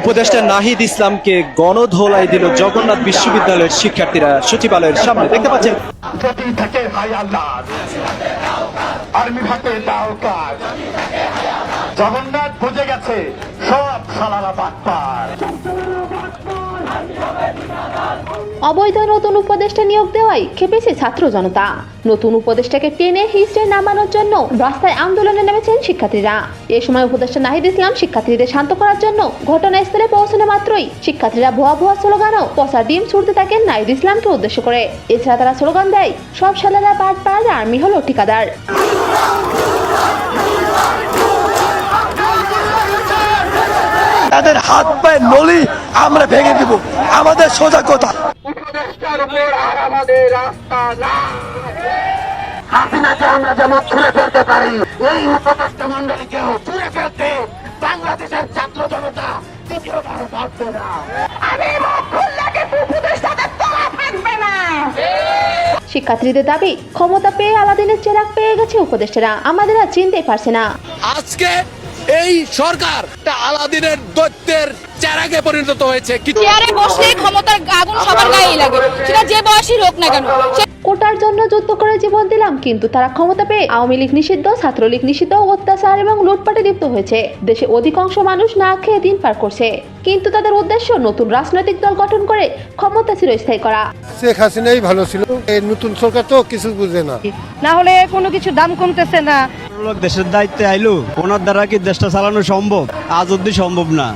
উপদেষ্টা নাহিদ ইসলামকে গণধোলাই দিল জগন্নাথ বিশ্ববিদ্যালয়ের শিক্ষার্থীরা সচিবালয়ের সামনে। দেখতে পাচ্ছেন। জগন্নাথ বুঝে গেছে, সব সালারা বাটপার। অবৈধ নতুন উপদেষ্টা নিয়োগ দেওয়ায় খেপেছে ছাত্র জনতা। নতুন উপদেষ্টাকে টেনে হিস্টে নামানোর জন্য রাস্তায় আন্দোলনে নেমেছেন শিক্ষার্থীরা। এ সময় উপদেষ্টা নাহিদ ইসলাম শিক্ষার্থীদের শান্ত করার জন্য ঘটনাস্থলে পৌঁছানো মাত্রই শিক্ষার্থীরা ভুয়া ভুয়া স্লোগানও পচা ডিম ছুড়তে থাকেন নাহিদ ইসলামকে উদ্দেশ্য করে। এছাড়া তারা স্লোগান দেয়, সব সালারা পাট পার আর্মি হলো ঠিকাদার। তাদের হাত পায়ে নলি আমরা ভেঙে দিব। আমাদের সোজা কথা। উপদেষ্টার উপর আর আমাদের রাস্তা না হাসিনাকে আমরা যেমন ছুঁড়ে ফেলতে পারি এই উপদেষ্টা মন্ডলীকেও ছুঁড়ে ফেলতে বাংলাদেশের ছাত্র জনতা দ্বিতীয়বার পারবে না। আমি মুখ খুললে কিন্তু উপদেষ্টাদের তোলা থাকবে না। শিক্ষার্থীদের দাবি ক্ষমতা পেয়ে আলাদিনের চেরাগ পেয়ে গেছে উপদেষ্টারা। আমাদের আর চিনতেই পারছে না। আজকে এই সরকার আলাদিনের দৈত্যের চারাকে পরিণত হয়েছে। চেয়ারে বসলে ক্ষমতার আগুন সবার গায়ে লাগে। সেটা যে বয়সী হোক না কেন কোটার জন্য যুদ্ধ করে জীবন দিলাম কিন্তু তারা ক্ষমতা পেয়ে আওয়ামী লীগ নিষিদ্ধ ছাত্রলীগ নিষিদ্ধ অত্যাচার এবং লুটপাটে লিপ্ত হয়েছে। দেশে অধিকাংশ মানুষ না খেয়ে দিন পার করছে। কিন্তু তাদের উদ্দেশ্য নতুন রাজনৈতিক দল গঠন করে ক্ষমতা চিরস্থায়ী করা। শেখ হাসিনাই ভালো ছিল এই নতুন সরকার তো কিছু বুঝে না। না হলে কোনো কিছু দাম কমতেছে না। লোক দেশের দায়িত্বে আইলো ওনার দ্বারা কি দেশটা চালানো সম্ভব? আজ অব্দি সম্ভব না।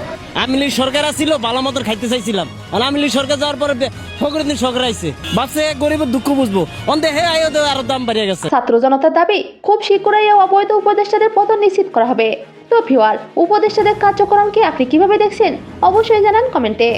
আমি লীগ সরকার আসছিল ভালো মতো খাইতে চাইছিলাম। আর আমি লীগ সরকার যাওয়ার পরে ফখরুদ্দিন সরকার আইছে। ভাবছে গরিব দুঃখ বুঝব। অন্তে হে আয়ো আরও দাম বাড়িয়ে গেছে। ছাত্র জনতার দাবি, খুব শীঘ্রই অবৈধ উপদেষ্টাদের পতন নিশ্চিত করা হবে। তো ভিওয়ার উপদেষ্টাদের কার্যক্রমকে আপনি কীভাবে দেখছেন, অবশ্যই জানান কমেন্টে।